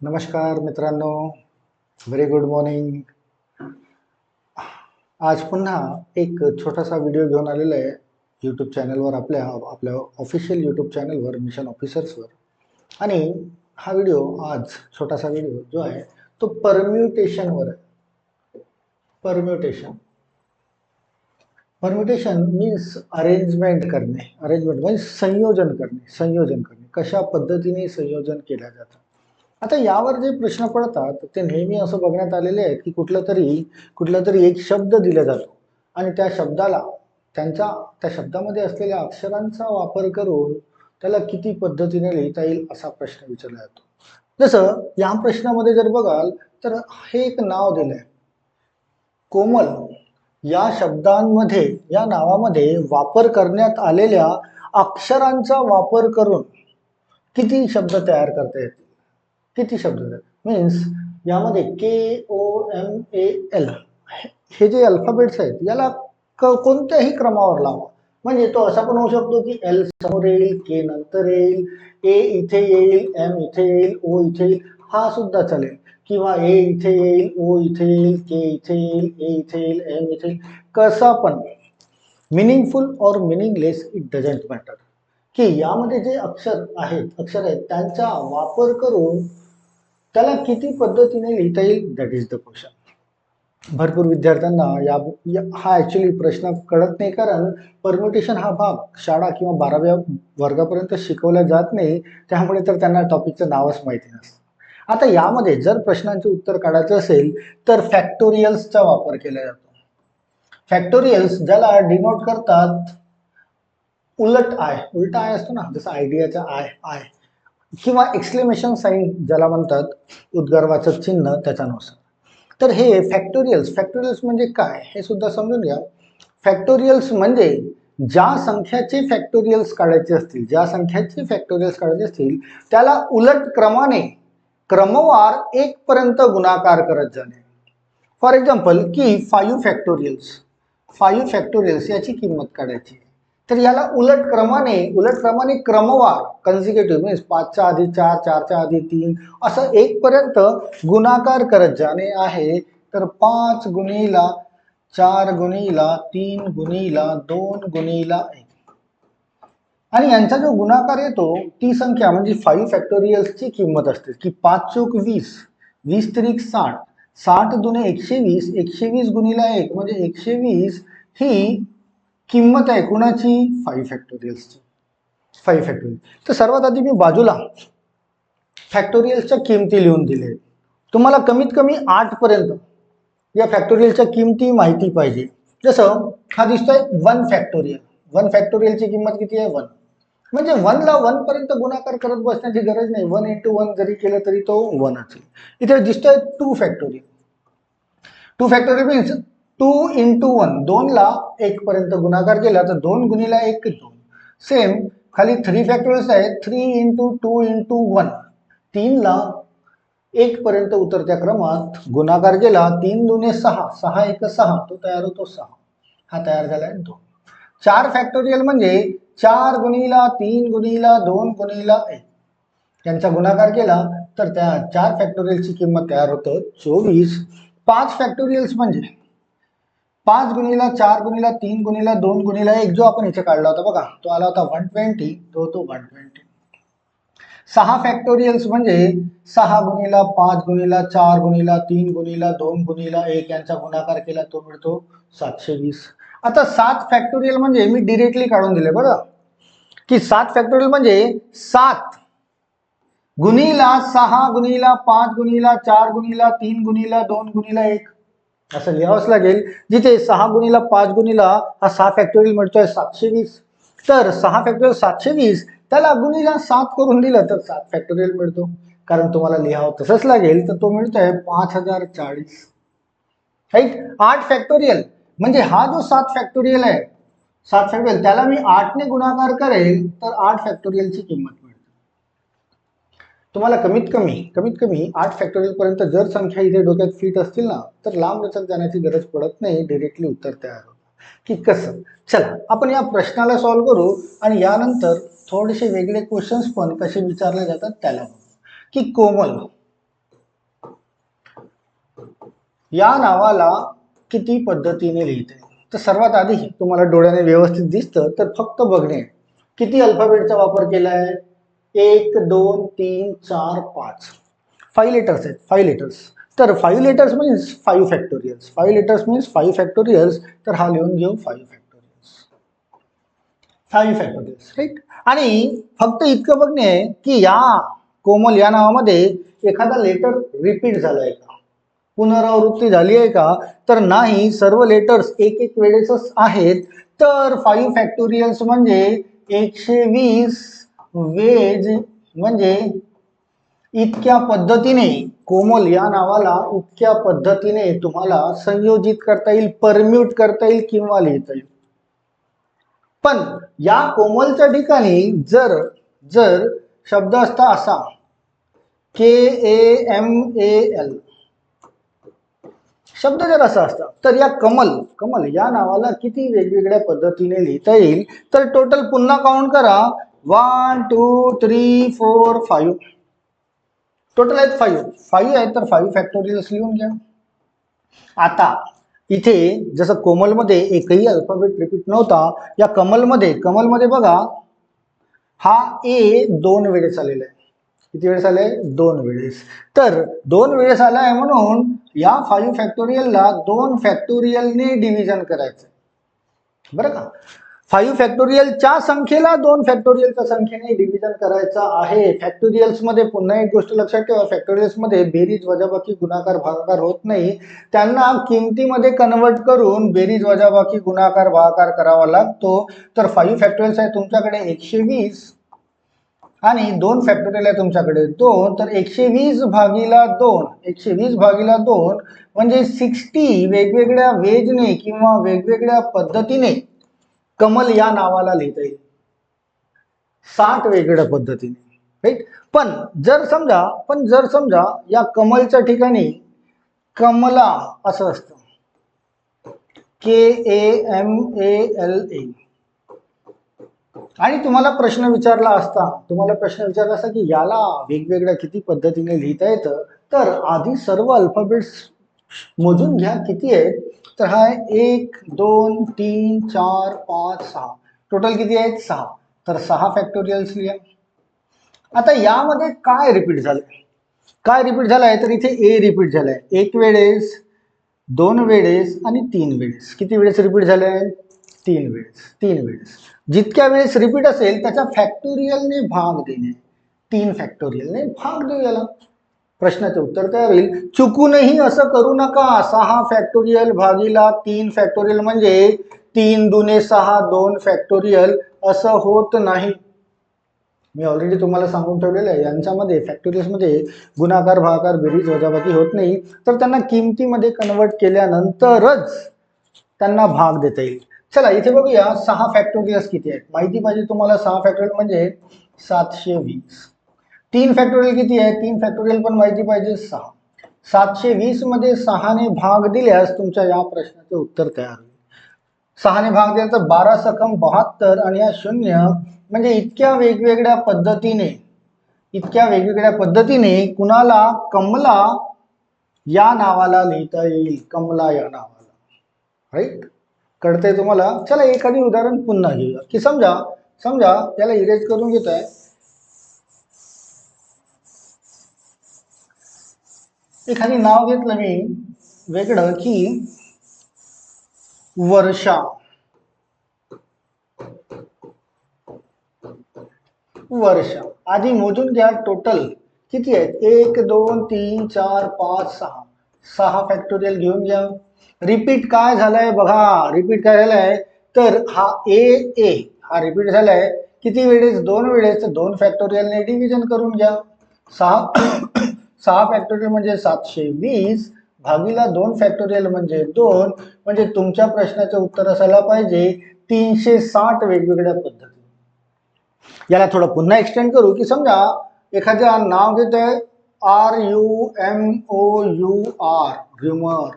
नमस्कार मित्रांनो. Very good morning आज पुन्हा एक छोटासा व्हिडिओ घेऊन आलेला आहे यूट्यूब चॅनलवर आपल्या आपल्या ऑफिशियल यूट्यूब चॅनलवर मिशन ऑफिसर्सवर आणि हा व्हिडिओ आज छोटासा व्हिडिओ जो आहे तो परम्युटेशनवर आहे. परम्युटेशन परम्युटेशन मीन्स अरेंजमेंट करणे. अरेंजमेंट म्हणजे संयोजन करणे संयोजन करणे. कशा पद्धतीने संयोजन केल्या जातं? आता यावर जे प्रश्न पडतात ते नेहमी असं बघण्यात आलेले आहेत की कुठलं तरी कुठला तरी एक शब्द दिला जातो. आणि त्या शब्दाला त्यांचा त्या शब्दामध्ये असलेल्या अक्षरांचा वापर करून त्याला किती पद्धतीने लिहिता येईल असा प्रश्न विचारला जातो. जसं या प्रश्नामध्ये जर बघाल तर हे एक नाव दिलं आहे कोमल या शब्दांमध्ये या नावामध्ये वापर करण्यात आलेल्या अक्षरांचा वापर करून किती शब्द तयार करता येतील? किती शब्द मीन्स यामध्ये के ओ एम ए एल हे जे अल्फाबेट्स आहेत याला क कोणत्याही क्रमावर लावा. म्हणजे तो असा पण होऊ शकतो की एल समोर येईल के नंतर येईल ए इथे येईल एम इथे येईल ओ इथे येईल. हा सुद्धा चालेल. किंवा ए इथे येईल ओ इथे येईल के इथे येईल ए इथे येईल एम इथे येईल. कसा पण मिनिंगफुल और मिनिंगलेस इट डजंट मॅटर की यामध्ये जे अक्षर आहेत अक्षर आहेत त्यांचा वापर करून त्याला किती पद्धतीने लिहिता येईल? दॅट इज द क्वेश्चन भरपूर विद्यार्थ्यांना या या- हा ॲक्च्युली प्रश्न कळत नाही कारण परम्युटेशन हा भाग शाळा किंवा बाराव्या वर्गापर्यंत शिकवला जात नाही. त्यामुळे तर त्यांना टॉपिकचं नावच माहिती नसतं. आता यामध्ये जर प्रश्नांचे उत्तर काढायचं असेल तर फॅक्टोरियल्सचा वापर केला जातो. फॅक्टोरियल्स ज्याला डिनोट करतात उलट आय उलटा आय असतो ना जसं आयडियाचा आय आय. किंवा एक्सक्लेमेशन साईन ज्याला म्हणतात उद्गारवाचक चिन्ह त्याच्यानुसार तर हे फॅक्टोरियल्स फॅक्टोरियल्स म्हणजे काय? हे सुद्धा समजून घ्या. फॅक्टोरियल्स म्हणजे ज्या संख्याचे फॅक्टोरियल्स काढायचे असतील ज्या संख्याचे फॅक्टोरियल्स काढायचे असतील त्याला उलट क्रमाने क्रमवार एक पर्यंत गुणाकार करत जाणे. फॉर एक्झाम्पल की फायू फॅक्टोरियल्स फायू फॅक्टोरियल्स याची किंमत काढायची. तर याला उलट क्रमाने उलट क्रमाने क्रमवार कन्झिक्युटिव्ह मीन्स पाचच्या आधी चार चारच्या आधी तीन असं एकपर्यंत गुणाकार करत जाणे आहे तर पाच गुणीला चार गुणीला तीन गुणीला दोन गुणीला एक. आणि यांचा जो गुणाकार येतो ती संख्या म्हणजे फाईव्ह फॅक्टोरियल्सची किंमत असते की पाच चौक वीस वीस त्रिक साठ. साठ दुने एकशे वीस एकशे वीस गुणीला एक म्हणजे एकशे वीस ही किंमत आहे कुणाची? फाईव्ह फॅक्टोरियल्सची फाईव्ह फॅक्टोरियल तर सर्वात आधी मी बाजूला फॅक्टोरियल्सच्या किमती लिहून दिले. तुम्हाला कमीत कमी आठपर्यंत या फॅक्टोरियलच्या किमती माहिती पाहिजे. जसं हा दिसतोय वन फॅक्टोरियल वन फॅक्टोरियलची किंमत किती आहे? वन म्हणजे वनला वन पर्यंत गुणाकार करत बसण्याची गरज नाही. वन इंटू वन जरी केलं तरी तो वन असेल. इथे दिसतोय two factorial two factorial means two into one दोनला एक पर्यंत गुणाकार केला तर दोन गुणीला एक दोन. सेम खाली थ्री फॅक्टोरियल्स आहेत three into two into one तीनला एक पर्यंत उतरत्या क्रमात गुणाकार केला तीन दुने सहा सहा एक सहा तो तयार होतो सहा. हा तयार झालाय दोन. चार फॅक्टोरियल म्हणजे चार गुणीला तीन गुणीला दोन गुणीला एक. त्यांचा गुणाकार केला तर त्या चार फॅक्टोरियलची किंमत तयार होतं चोवीस. पाच फॅक्टोरियल्स म्हणजे पाच गुणीला चार गुणीला तीन गुणीला दोन गुणीला एक जो आपण इथे काढला होता बघा तो आला होता वन ट्वेंटी तो तो वन ट्वेंटी सहा फॅक्टोरियल्स म्हणजे सहा गुणीला पाच गुणीला चार गुणीला तीन गुणीला दोन गुणीला एक यांचा गुणाकार केला तो मिळतो सातशे वीस. आता सात फॅक्टोरियल म्हणजे मी डिरेक्टली काढून दिले बरं. की सात फॅक्टोरियल म्हणजे सात गुणीला सहा गुणीला पाच गुणीला चार गुणीला तीन गुणीला दोन गुणीला एक. असं लिहावंच लागेल. जिथे सहा गुणीला पाच गुणीला हा सहा फॅक्टोरियल मिळतोय सातशे वीस. तर सहा फॅक्टोरियल सातशे वीस त्याला गुणीला सात करून दिलं तर सात फॅक्टोरियल मिळतो. कारण तुम्हाला लिहावं तसंच लागेल तर तो मिळतोय पाच हजार चाळीस. राईट? आठ फॅक्टोरियल म्हणजे हा जो सात फॅक्टोरियल आहे सात फॅक्टोरियल त्याला मी आठने गुणाकार करेल तर आठ फॅक्टोरियलची किंमत तुम्हाला कमीत कमी कमीत कमी आठ फॅक्टोरियल पर्यंत जर संख्या इथे डोक्यात फिट असतील ना तर लांब लचक जाण्याची गरज पडत नाही डिरेक्टली उत्तर तयार होतं. की कसं? चला आपण या प्रश्नाला सॉल्व्ह करू आणि यानंतर थोडेसे वेगळे क्वेश्चन्स पण कसे विचारले जातात त्याला बघू. की कोमल या नावाला किती पद्धतीने लिहिते? तर सर्वात आधी तुम्हाला डोळ्याने व्यवस्थित दिसतं तर फक्त बघणे. किती अल्फाबेटचा वापर केला आहे एक दोन तीन चार पाच. फाईव्ह लेटर्स आहेत फाईव्ह लेटर्स तर five letters means five factorials five letters means five factorials तर हा लिहून घेऊ five factorials five factorials right आणि फक्त इतकं बघणे आहे की या कोमल या नावामध्ये एखादा लेटर रिपीट झाला आहे का? पुनरावृत्ती झाली आहे का? तर नाही सर्व लेटर्स एक एक वेळेसच आहेत. तर फाईव्ह फॅक्टोरियल्स म्हणजे एकशे वीस वेज म्हणजे इतक्या पद्धतीने कोमल या नावाला इतक्या पद्धतीने तुम्हाला संयोजित करता येईल परम्यूट करता येईल किंवा लिहिता येईल. पण या कोमलच्या ठिकाणी जर जर शब्द असता असा के ए एम ए एल शब्द जर असा असता तर या कमल कमल या नावाला किती वेगवेगळ्या पद्धतीने लिहिता येईल तर टोटल पुन्हा काउंट करा one two three four five total आहेत फाईव्ह फाईव्ह आहेत तर फाईव्ह फॅक्टोरियल्स लिहून घ्या. आता इथे जसं कोमलमध्ये एकही अल्फाबेट रिपीट नव्हता या कमलमध्ये कमलमध्ये बघा हा ए दोन वेळेस आलेला आहे. किती वेळेस आले दोन वेळेस. तर दोन वेळेस आला आहे म्हणून या फाईव्ह फॅक्टोरियलला दोन फॅक्टोरियलने डिव्हिजन करायचं बरं का? फाईव्ह फॅक्टोरियलच्या संख्येला दोन फॅक्टोरियलच्या संख्येने डिव्हिजन करायचं आहे. फॅक्टोरियल्समध्ये पुन्हा एक गोष्ट लक्षात ठेवा. फॅक्टोरियल्समध्ये बेरीज वजाबाकी गुणाकार भागाकार होत नाही. त्यांना किमतीमध्ये कन्वर्ट करून बेरीज वजाबाकी गुणाकार भागाकार करावा लागतो. तर फाईव्ह फॅक्टोरियल्स आहे तुमच्याकडे एकशे वीस आणि दोन फॅक्टोरियल आहे तुमच्याकडे दोन. तर एकशे वीस भागीला दोन. एकशे वीस भागीला दोन म्हणजे सिक्स्टी वेगवेगळ्या वेजने किंवा वेगवेगळ्या पद्धतीने कमल या नावाला लिहिता येईल. साठ वेगळ्या पद्धतीने. राईट पण जर समजा पण जर समजा या कमलच्या ठिकाणी कमला असं असतं. के A M A L A आणि तुम्हाला प्रश्न विचारला असता तुम्हाला प्रश्न विचारला असता की याला वेगवेगळ्या किती पद्धतीने लिहिता येतं तर आधी सर्व अल्फाबेट्स मोजून घ्या किती आहेत. तर हा एक दोन तीन चार पाच सहा. टोटल किती आहेत? सहा. तर सहा फॅक्टोरियल्स लिहा. आता यामध्ये काय रिपीट झालं काय रिपीट झालं आहे तर इथे ए रिपीट झालाय. एक वेळेस दोन वेळेस आणि तीन वेळेस. किती वेळेस रिपीट झालंय? तीन वेळेस. तीन वेळेस. जितक्या वेळेस रिपीट असेल त्याच्या फॅक्टोरियलने भाग देणे. तीन फॅक्टोरियलने भाग देऊ याला. प्रश्नाचे उत्तर तयार होईल. चुकूनही असं करू नका. सहा फॅक्टोरियल भागीला तीन फॅक्टोरियल म्हणजे तीन दुने सहा दोन फॅक्टोरियल असं होत नाही. मी ऑलरेडी तुम्हाला सांगून ठेवलेलं आहे. यांच्यामध्ये फॅक्टोरियल्समध्ये गुणाकार भागाकार बेरीज वजाबाकी होत नाही. तर त्यांना किमतीमध्ये कन्वर्ट केल्यानंतरच त्यांना भाग देता येईल. चला इथे बघूया सहा फॅक्टोरियल्स किती आहेत. माहिती पाहिजे तुम्हाला सहा फॅक्टोरियल म्हणजे सातशे वीस. तीन फॅक्टोरियल किती आहे? तीन फॅक्टोरियल पण माहिती पाहिजे. सहा. सातशे वीसमध्ये सहाने भाग दिल्यास तुमच्या या प्रश्नाचे उत्तर तयार होईल. सहाने भाग दिला तर बारा सकम बहात्तर आणि या शून्य म्हणजे इतक्या वेगवेगळ्या पद्धतीने इतक्या वेगवेगळ्या पद्धतीने कुणाला कमला या नावाला लिहिता येईल? कमला या नावाला. राईट कळतंय तुम्हाला? चला एखादी उदाहरण पुन्हा घेऊया. की समजा समजा याला इरेज करून घेत आहे एखादी नाव घेतलं मी वेगळं की वर्षा. वर्षा. आधी मोजून घ्या टोटल किती आहेत? एक दोन तीन चार पाच सहा. सहा फॅक्टोरियल घेऊन घ्या. रिपीट काय झालंय बघा. रिपीट काय झालंय? तर हा ए ए हा रिपीट झालाय. किती वेळेस? दोन वेळेस. तर दोन फॅक्टोरियलने डिव्हिजन करून घ्या. सहा. सहा फॅक्टोरियल म्हणजे सातशे वीस भागीला दोन फॅक्टोरियल म्हणजे दोन. म्हणजे तुमच्या प्रश्नाचं उत्तर असायला पाहिजे तीनशे साठ वेगवेगळ्या पद्धती. याला थोडं पुन्हा एक्सटेंड करू की समजा एखाद्या नाव घेत आहे R U M O U R rumour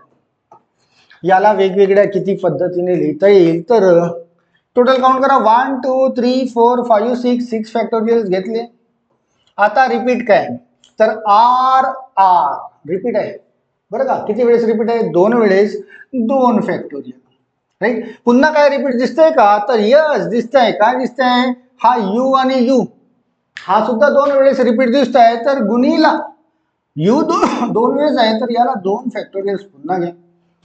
याला वेगवेगळ्या किती पद्धतीने लिहिता येईल? तर टोटल काउंट करा. One two three four five six six factorials घेतले. आता रिपीट काय? तर आर आर. रिपीट आहे. बरं का? किती वेळेस रिपीट आहे? दोन वेळेस दोन फॅक्टोरियल राईट पुन्हा काय रिपीट दिसतंय का? तर यस दिसतंय. काय दिसतंय? हा यू आणि यू हा सुद्धा दोन वेळेस रिपीट दिसत आहे तर गुणीला यू दोन दोन वेळेस आहे. तर याला दोन फॅक्टोरियल्स पुन्हा घ्या.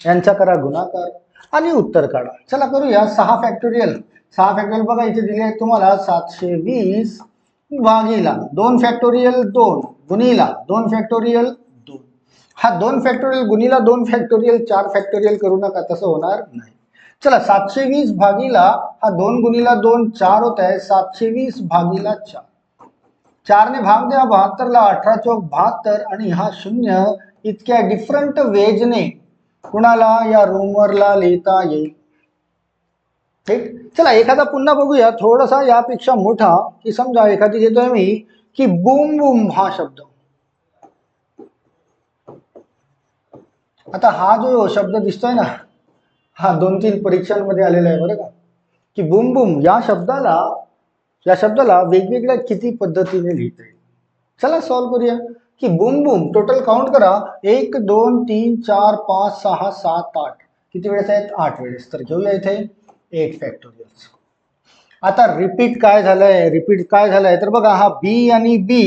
यांचा करा गुणाकार आणि उत्तर काढा. चला करूया. सहा फॅक्टोरियल सहा फॅक्टोरियल बघा इथे दिले आहेत तुम्हाला सातशे वीस भागीला. दोन फॅक्टोरियल दोन. गुणीला दोन फॅक्टोरियल दोन. हा दोन फॅक्टोरियल गुणीला दोन फॅक्टोरियल चार फॅक्टोरियल करू नका तसं होणार नाही. चला सातशे वीस भागीला हा दोन गुणीला दोन चार होत आहे सातशे वीस भागीला चार. चारने भाग द्या बहात्तरला अठरा चौक बहात्तर आणि हा शून्य इतक्या डिफरंट वेजने कुणाला या रूमवरला लिहिता येईल? ठीक? चला एखादा पुन्हा बघूया थोडासा यापेक्षा मोठा की समजा एखादी घेतोय मी की बूम बूम हा शब्द. आता हा जो शब्द दिसतोय ना हा दोन तीन परीक्षांमध्ये आलेला आहे बरं का. की बुम बुम या शब्दाला या शब्दाला वेगवेगळ्या किती पद्धतीने लिहिता येईल चला सॉल्व करूया. की बुम बुम टोटल काउंट करा. एक दोन तीन चार पाच सहा सात आठ. किती वेळेस आहेत? आठ वेळेस. तर घेऊया इथे एट फॅक्टोरियल्स आता रिपीट काय झालंय? रिपीट काय झालंय? तर बघा हा बी आणि बी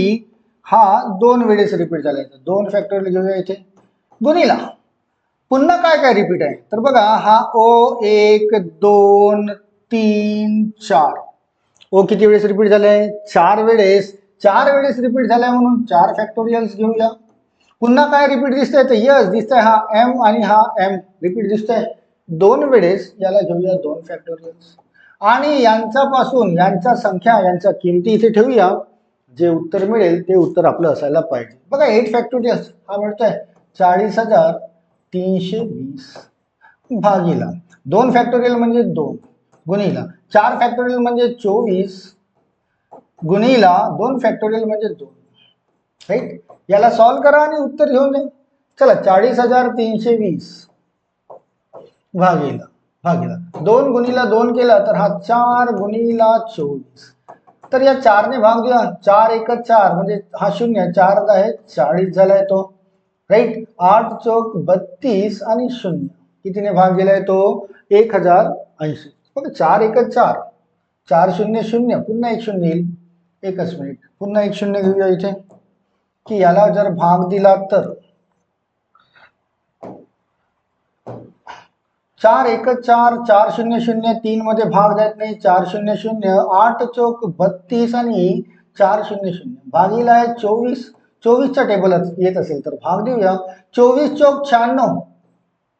हा दोन वेळेस रिपीट झालाय. दोन फॅक्टोरियल घेऊया इथे. गुणीला पुन्हा काय काय रिपीट आहे? तर बघा हा ओ एक दोन तीन चार. ओ किती वेळेस रिपीट झालंय? चार वेळेस. चार वेळेस रिपीट झालाय म्हणून चार फॅक्टोरियल्स घेऊया. पुन्हा काय रिपीट दिसतंय? तर यस दिसतंय हा एम आणि हा एम रिपीट दिसतंय. दोन वेळेस याला घेऊया दोन फॅक्टोरियल्स आणि यांच्यापासून यांच्या संख्या यांच्या किमती इथे ठेवूया. जे उत्तर मिळेल ते उत्तर आपलं असायला पाहिजे. बघा एट फॅक्टोरियल्स हा मिळतोय चाळीस हजार तीनशे वीस भागीला. दोन फॅक्टोरियल म्हणजे दोन गुणीला. चार फॅक्टोरियल म्हणजे चोवीस गुणीला दोन फॅक्टोरियल म्हणजे दोन. राईट याला सॉल्व करा आणि उत्तर घेऊन द्या. चला चाळीस हजार तीनशे वीस भागीला. भागीला दोन गुणीला दोन केला तर हा चार गुणीला चोवीस. तर या चारने भाग द्या चार एकच चार, म्हणजे हा शून्य, चार आहे, चाळीस झालाय तो. राईट आठ चौक बत्तीस आणि शून्य. कितीने भाग गेलाय तो? एक हज़ार ऐंशी. बघा, चार एकच चार. चार शून्य शून्य, पुन्हा एक शून्य येईल. एकच मिनिट. पुन्हा एक शून्य घेऊया इथे. की याला जर भाग दिला तर. चार एक चार चार शून्य शून्य तीन मध्ये भाग देत नाही. चार शून्य शून्य आठ चौक बत्तीस आणि चार शून्य शून्य. भागीला आहे चोवीस चोवीसचा टेबल येत असेल तर भाग देऊया. चोवीस चौक शहाण्णव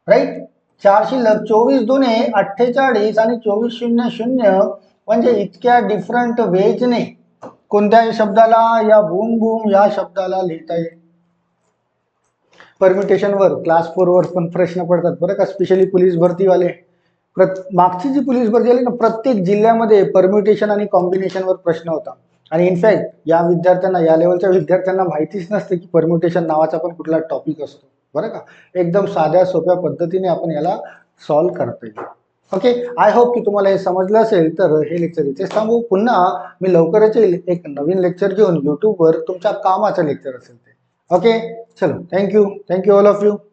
राईट चार शिल्लक चोवीस दुने अठ्ठेचाळीस आणि चोवीस शून्य शून्य म्हणजे इतक्या डिफरंट वेजने कोणत्याही शब्दाला या बूम बूम या शब्दाला लिहिता येईल परमिटेशनवर क्लास फोरवर पण प्रश्न पडतात बरं का स्पेशली पोलीस भरतीवाले. प्रत मागची जी पोलीस भरती आली ना प्रत्येक जिल्ह्यामध्ये परम्युटेशन आणि कॉम्बिनेशनवर प्रश्न होता. आणि इनफॅक्ट या विद्यार्थ्यांना या लेवलच्या विद्यार्थ्यांना माहितीच नसते की परम्युटेशन नावाचा पण कुठला टॉपिक असतो. बरं का? एकदम साध्या सोप्या पद्धतीने आपण याला सॉल्व करता येईल ओके आय होप की तुम्हाला हे समजलं असेल तर हे लेक्चर इथेच थांबू. पुन्हा मी लवकरच येईल एक नवीन लेक्चर घेऊन यूट्यूबवर तुमच्या कामाचं लेक्चर असेल ते. okay? Chalo. Thank you. Thank you all of you.